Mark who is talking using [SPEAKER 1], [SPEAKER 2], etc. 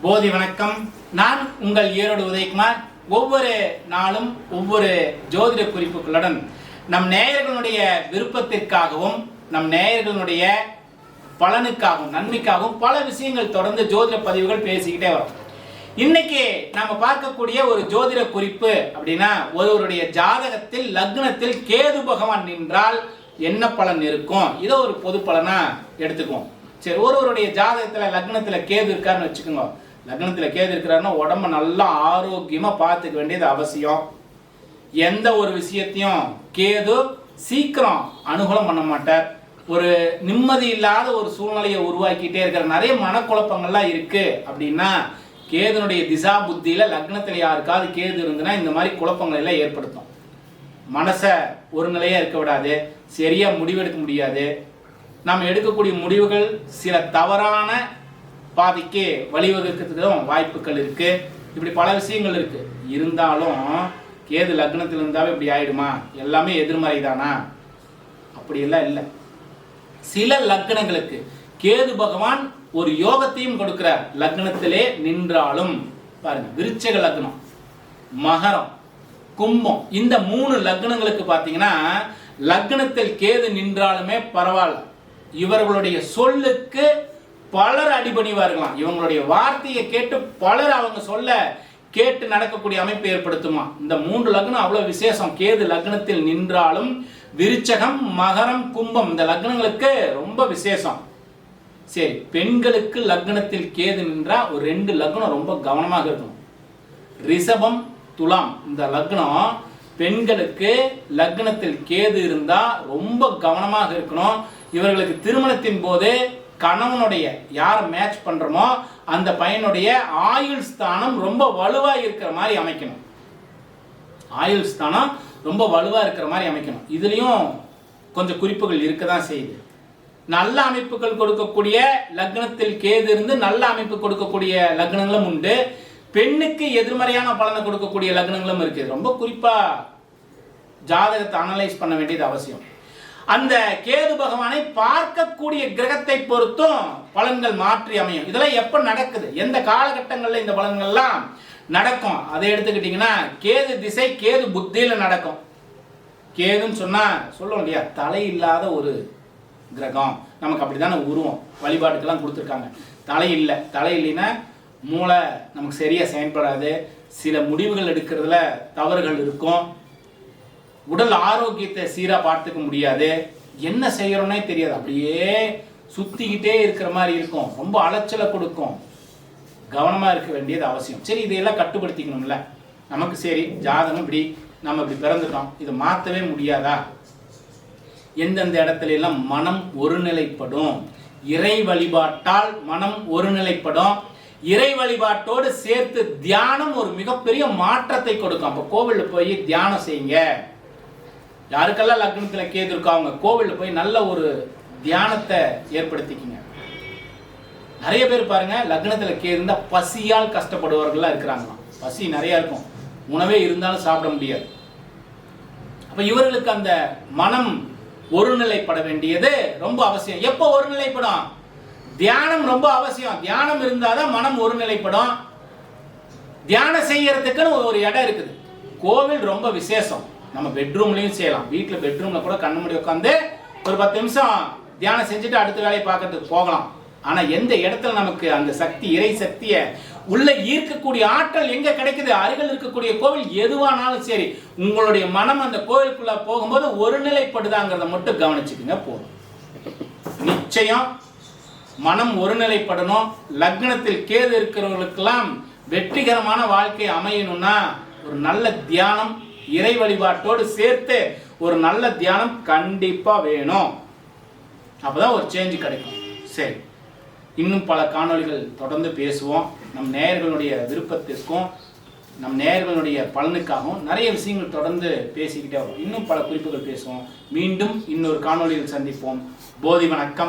[SPEAKER 1] போதி வணக்கம். நான் உங்கள் ஈரோடு உதயகுமார். ஒவ்வொரு நாளும் ஒவ்வொரு ஜோதிட குறிப்புகளுடன் நம் நேயர்களுடைய விருப்பத்திற்காகவும் நம் நேயர்களுடைய பலனுக்காகவும் நன்மைக்காகவும் பல விஷயங்கள் தொடர்ந்து ஜோதிட பதிவுகள் பேசிக்கிட்டே வரும். இன்னைக்கு நம்ம பார்க்கக்கூடிய ஒரு ஜோதிட குறிப்பு அப்படின்னா ஒருவருடைய ஜாதகத்தில் லக்னத்தில் கேது பகவான் நின்றால் என்ன பலன் இருக்கும்? இதை ஒரு பொது பலனா எடுத்துக்குவோம். சரி ஒருவருடைய ஜாதகத்தில் லக்னத்தில் கேது இருக்காருன்னு வச்சுக்கோங்க. லக்னத்தில் கேது இருக்கிறாருன்னா உடம்ப நல்லா ஆரோக்கியமா பார்த்துக்க வேண்டியது அவசியம். எந்த ஒரு விஷயத்தையும் கேது சீக்கிரம் அனுகூலம் பண்ண மாட்டார். ஒரு நிம்மதி இல்லாத ஒரு சூழ்நிலையை உருவாக்கிட்டே இருக்கிற நிறைய மனக்குழப்பங்கள்லாம் இருக்கு அப்படின்னா கேதுனுடைய திசா புத்தியில லக்னத்தில் யாருக்காவது கேது இருந்துன்னா இந்த மாதிரி குழப்பங்களை எல்லாம் ஏற்படுத்தும். மனசை ஒரு நிலையா இருக்க விடாது. சரியா முடிவெடுக்க முடியாது. நாம் எடுக்கக்கூடிய முடிவுகள் சில தவறான பாதைக்கு வழிவகுக்கிறதுக்கும் வாய்ப்புகள் இருக்கு. இப்படி பல விஷயங்கள் இருக்கு. இருந்தாலும் கேது லக்னத்தில் இருந்தாவே இப்படி ஆயிடுமா? எல்லாமே எதிர்மறை தானா அப்படியெல்லாம் இல்லை. சில லக்னங்களுக்கு கேது பகவான் ஒரு யோகத்தையும் கொடுக்கிறார். லக்னத்திலே நின்றாலும் பாருங்க விருச்சக லக்னம் மகரம் கும்பம் இந்த மூணு லக்னங்களுக்கு பார்த்தீங்கன்னா லக்னத்தில் கேது நின்றாலுமே பரவாயில்ல. இவர்களுடைய சொல்லுக்கு பலர் அடிபணிவார்களாம் இவங்களுடைய வார்த்தையை கேட்டு பலர் அவங்க சொல்ல கேட்டு நடக்கக்கூடிய அமைப்பு ஏற்படுத்துமா? இந்த மூன்று லக்னம் அவ்வளவு விசேஷம். கேது லக்னத்தில் நின்றாலும் விருச்சகம் மகரம் கும்பம் இந்த லக்னங்களுக்கு ரொம்ப விசேஷம். சரி பெண்களுக்கு லக்னத்தில் கேது நின்றா ஒரு ரெண்டு லக்னம் ரொம்ப கவனமாக இருக்கும் ரிஷபம் துலாம் இந்த லக்னம் பெண்களுக்கு லக்னத்தில் கேது இருந்தா ரொம்ப கவனமாக இருக்கணும். இவர்களுக்கு திருமணத்தின் போது கணவனுடைய யார் மேட்ச் பண்ணுறோமோ அந்த பையனுடைய ஆயுள் ஸ்தானம் ரொம்ப வலுவாக இருக்கிற மாதிரி அமைக்கணும். ஆயுள் ஸ்தானம் ரொம்ப வலுவாக இருக்கிற மாதிரி அமைக்கணும். இதுலேயும் கொஞ்சம் குறிப்புகள் இருக்க தான் செய்யுது. நல்ல அமைப்புகள் கொடுக்கக்கூடிய லக்னத்தில் கேது இருந்து நல்ல அமைப்பு கொடுக்கக்கூடிய லக்னங்களும் உண்டு. பெண்ணுக்கு எதிர்மறையான பலனை கொடுக்கக்கூடிய லக்னங்களும் இருக்குது ரொம்ப குறிப்பாக ஜாதகத்தை அனலைஸ் பண்ண வேண்டியது அவசியம். அந்த கேது பகவானை பார்க்கக்கூடிய கிரகத்தை பொறுத்தும் பலன்கள் மாற்றி அமையும். இதெல்லாம் எப்ப நடக்குது? எந்த காலகட்டங்களில் இந்த பலன்கள்லாம் நடக்கும்? அதை எடுத்துக்கிட்டீங்கன்னா கேது திசை கேது புத்தியில நடக்கும். கேதுன்னு சொன்னா சொல்லுவோம் இல்லையா? தலை இல்லாத ஒரு கிரகம். நமக்கு அப்படிதானே உருவம். வழிபாட்டுக்கெல்லாம் கொடுத்துருக்காங்க. தலை இல்லை. தலை இல்லைன்னா மூளை நமக்கு சரியா செயல்படாது. சில முடிவுகள் எடுக்கிறதுல தவறுகள் இருக்கும். உடல் ஆரோக்கியத்தை சீராக பார்த்துக்க முடியாது என்ன செய்யறோன்னே தெரியாது. அப்படியே சுத்திக்கிட்டே இருக்கிற மாதிரி இருக்கும். ரொம்ப அலைச்சலை கொடுக்கும். கவனமா இருக்க வேண்டியது அவசியம். சரி இதையெல்லாம் கட்டுப்படுத்திக்கணும்ல. நமக்கு சரி ஜாதகம் இப்படி நம்ம இப்படி பிறந்துட்டோம். இதை மாற்றவே முடியாதா? எந்தெந்த இடத்துல எல்லாம் மனம் ஒருநிலைப்படும்? இறை வழிபாட்டால் மனம் ஒருநிலைப்படும். இறை வழிபாட்டோடு சேர்த்து தியானம் ஒரு மிகப்பெரிய மாற்றத்தை கொடுக்கும். அப்போ கோவிலில் போய் தியானம் செய்யுங்க. யாருக்கெல்லாம் லக்னத்தில் கேது இருக்கோ அவங்க கோவிலில் போய் நல்ல ஒரு தியானத்தை ஏற்படுத்திக்கிங்க. நிறைய பேர் பாருங்க லக்னத்தில் கேது இருந்தால் பசியால் கஷ்டப்படுபவர்கள்லாம் இருக்கிறாங்களாம். பசி நிறைய இருக்கும். உணவே இருந்தாலும் சாப்பிட முடியாது. அப்போ இவர்களுக்கு அந்த மனம் ஒருநிலைப்பட வேண்டியது ரொம்ப அவசியம். எப்போ ஒருநிலைப்படும்? தியானம் ரொம்ப அவசியம். தியானம் இருந்தாதான் மனம் ஒருநிலைப்படும். தியானம் செய்யறதுக்குன்னு ஒரு இடம் இருக்குது. கோவில் ரொம்ப விசேஷம். நம்ம பெட்ரூம்லயும் செய்யலாம். வீட்டில் பெட்ரூம்ல கூட கண்ணு மூடி உட்காந்து ஒரு பத்து நிமிஷம் தியானம் செஞ்சுட்டு அடுத்த வேலையை பார்க்கறதுக்கு போகலாம். ஆனா எந்த இடத்துல நமக்கு அந்த சக்தி இறை சக்தியை உள்ள ஈர்க்கக்கூடிய ஆற்றல் எங்க கிடைக்குது? அருகில் இருக்கக்கூடிய கோவில் எதுவானாலும் சரி உங்களுடைய மனம் அந்த கோவிலுக்குள்ள போகும்போது ஒரு நிலைப்படுதாங்கிறத மட்டும் கவனிச்சுக்கோங்க போதும். நிச்சயம் மனம் ஒருநிலைப்படணும் லக்னத்தில் கேது இருக்கிறவர்களுக்கெல்லாம் வெற்றிகரமான வாழ்க்கை அமையணும்னா ஒரு நல்ல தியானம் இறை வழிபாட்டோடு சேர்த்து ஒரு நல்ல தியானம் கண்டிப்பா வேணும். அப்பதான் ஒரு சேஞ்ச் கிடைக்கும். சரி. இன்னும் பல காணொளிகள் தொடர்ந்து பேசுவோம். நம் நேயர்களுடைய விருப்பத்திற்கும் நம் நேயர்களுடைய பலனுக்காகவும் நிறைய விஷயங்கள் தொடர்ந்து பேசிக்கிட்டே வரும் இன்னும் பல குறிப்புகள் பேசுவோம். மீண்டும் இன்னொரு காணொலியில் சந்திப்போம். போதி வணக்கம்.